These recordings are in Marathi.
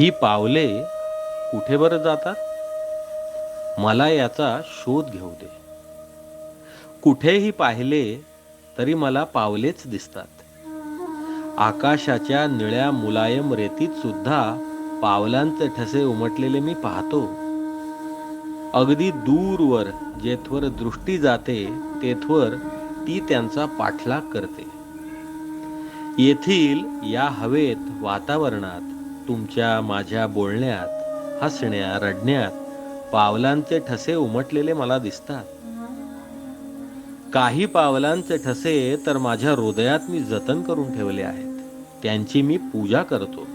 ही पावले कुठे बरं जातात? मला याचा शोध घेऊ दे. कुठेही पाहिले तरी मला पावलेच दिसतात. आकाशाच्या निळ्या मुलायम रेतीत सुद्धा पावलांचे ठसे उमटलेले मी पाहतो. अगदी दूरवर जेथवर दृष्टी जाते तेथवर ती त्यांचा पाठलाग करते. येथील या हवेत वातावरणात तुमच्या माझ्या बोलण्यात हसण्या रडण्यात पावलांचे ठसे उमटलेले मला दिसतात. काही पावलांचे ठसे तर माझ्या हृदयात मी जतन करून ठेवले आहेत. त्यांची मी पूजा करतो.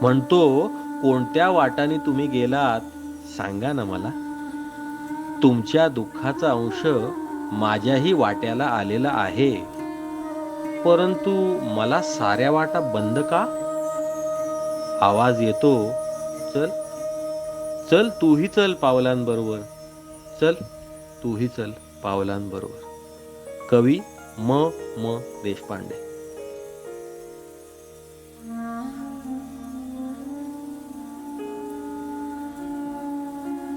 म्हणतो कोणत्या वाटाने तुम्ही गेलात सांगा ना मला. तुमच्या दुःखाचा अंश माझ्याही वाट्याला आलेला आहे. परंतु मला साऱ्या वाटा बंद का? आवाज येतो. चल. चल तूही चल पावलांबरोबर. चल तूही चल पावलांबरोबर. कवी म म देशपांडे.